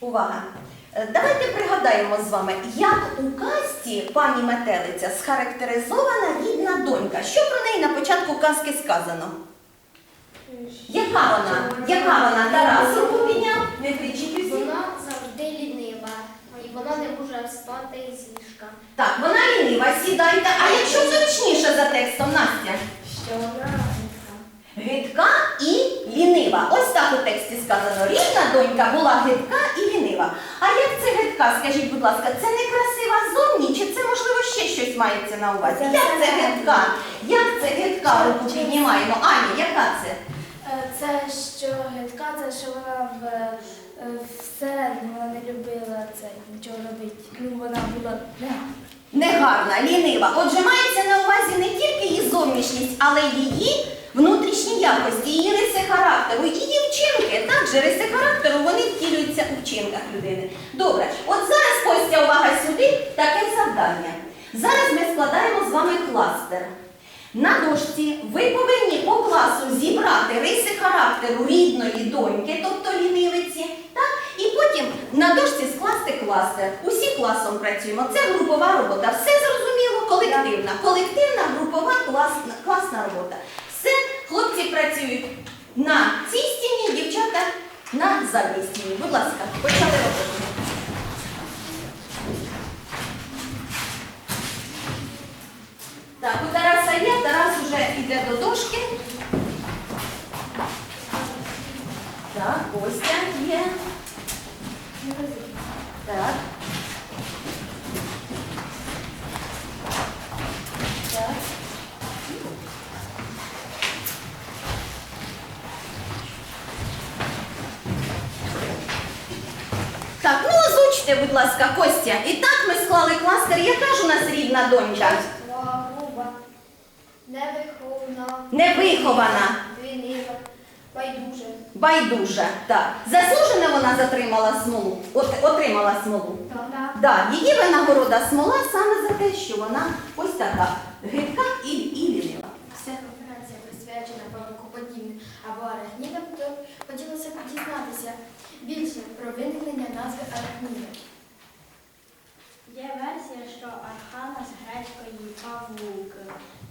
Увага! Е, Давайте пригадаємо з вами, як у казці пані Метелиця схарактеризована рідна донька. Що про неї на початку казки сказано? Яка вона? Яка вона? Тарас руку підняв? Не кричіть усі. Вона завжди лінива, і вона не може встати із ліжка. Так, вона лінива, сідайте. А якщо зручніше за текстом, Настя? Що вона гидка. Гидка і лінива. Ось так у тексті сказано. Рідна донька була гидка і лінива. А як це гидка? Скажіть, будь ласка, це не красива зовні, чи це можливо ще щось мається на увазі? Це Як це все гидка? Як це гидка? Руку піднімаємо. Аня, яка це? Е, Це що гидка, це що вона в, е, всередині вона не любила це нічого робити. Ну вона була не. Негарна, лінива. Отже, мається на увазі не тільки її зовнішність, але й її внутрішні якості, її риси характеру, її вчинки. Так же риси характеру вчинках людини. Добре, от зараз Костя, увага сюди, таке завдання. Зараз ми складаємо з вами кластер. На дошці ви повинні по класу зібрати риси характеру рідної доньки, тобто лінивиці, так? і потім на дошці скласти кластер. Усі класом працюємо. Це групова робота. Все зрозуміло, колективна. Колективна, групова, класна, класна робота. Все, хлопці працюють на цій стіні, дівчата задній стіні. Будь ласка, почали роботу. Так, у Тараса є, Тарас уже йде до дошки. Так, Костя є. Так. Так. Ну будь ласка, Костя. І так ми склали кластер. Яка ж у нас рідна донька? Невиховна, Невихована. лінива, байдуже. Байдужа. Так. Заслужено вона затримала смолу. От, отримала смолу. Так. Да, її винагорода смола саме за те, що вона ось така гидка і, і лінива. Все. Конференція присвячена павукоподібним або арахнідам, то хотілося б дізнатися більше про виникнення назви арахніда. Є версія, що Архана з грецької павук.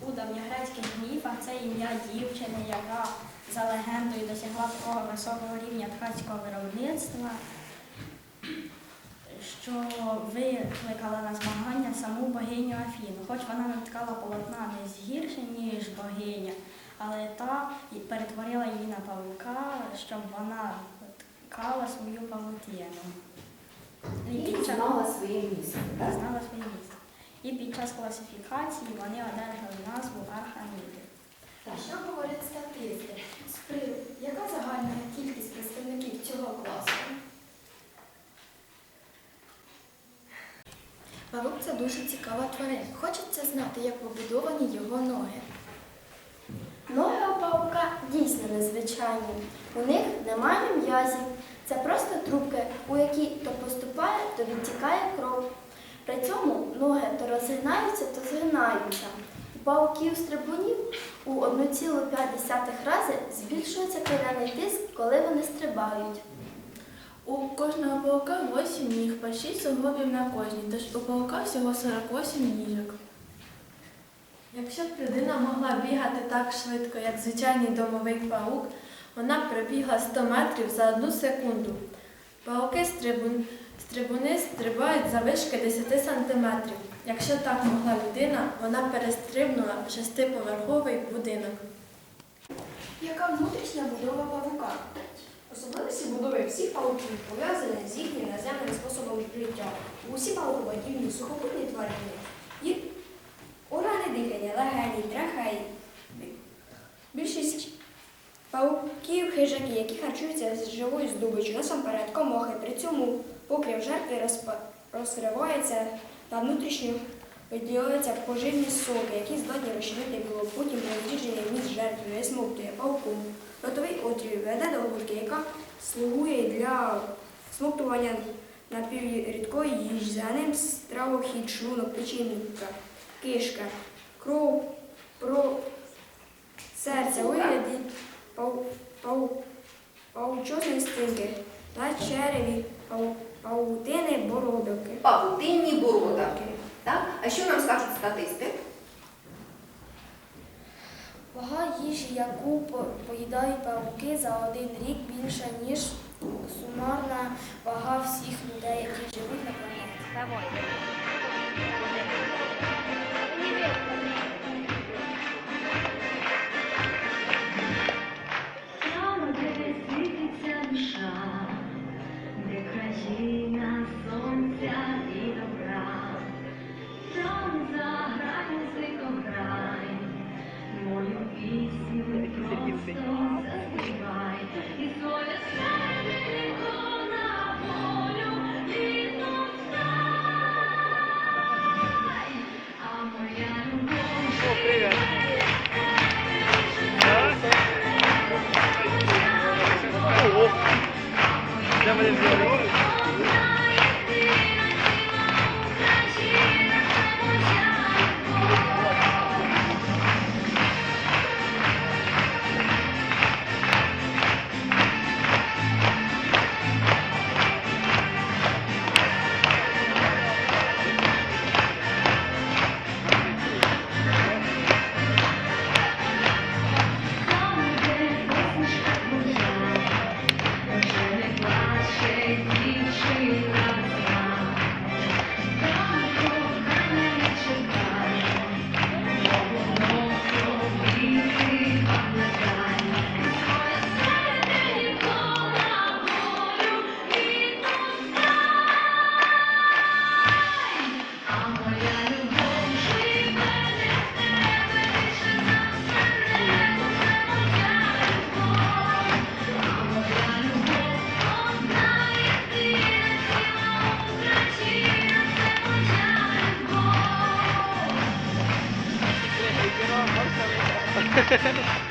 У давньогрецьких міфах це ім'я дівчини, яка за легендою досягла такого високого рівня ткацького виробництва, що викликала на змагання саму богиню Афіну. Хоч вона не ткала полотна не гірше, ніж богиня, але та перетворила її на павука, щоб вона ткала свою павутину. І під час- своє місце. знала своє місце. І під час класифікації вони одержали назву арханіди. Що говорять статисти? Яка загальна кількість представників цього класу? Павук це дуже цікава тварина. Хочеться знати, як побудовані його ноги. Ноги у павука дійсно незвичайні. У них немає м'язів. Це просто трубки, у які то поступає, то відтікає кров. При цьому ноги то розгинаються, то згинаються. У павуків стрибунів у 1,5 рази збільшується кров'яний тиск, коли вони стрибають. У кожного паука 8 ніг, по 6 суглобів на кожній, тож у паука всього 48 ніжок. Якщо б людина могла бігати так швидко, як звичайний домовий паук, вона пробігла 100 метрів за одну секунду. Пауки стрибун... стрибуни стрибають за вишки 10 сантиметрів. Якщо так могла людина, вона перестрибнула шестиповерховий будинок. Яка внутрішня будова павука? Особливості будови всіх павуків пов'язані з їхнім наземним способом життя. Усі павукоподібні сухопутні тварини. Органи дихання, легені, трахеї. Пауків хижаки, які харчуються з живою здобиччю, насамперед комохи. При цьому покрив жертви розпа- розривається та внутрішньо виділяються поживні соки, які здатні розчинити білок. Потім розрідження між жертвою висмоктує пауком. Ротовий отвір веде до гульки, яка слугує для смоктування напіврідкої їжі. За ним стравохід, шлунок, печінка, кишка, кров, про серце паучозний стиги, та череві, паутини бородоки. Паутинні бородоки. Так? А що нам скажуть статисти? Вага їжі, яку поїдають павуки за один рік більша, ніж сумарна вага всіх людей, які живуть на планеті. Ha ha ha ha!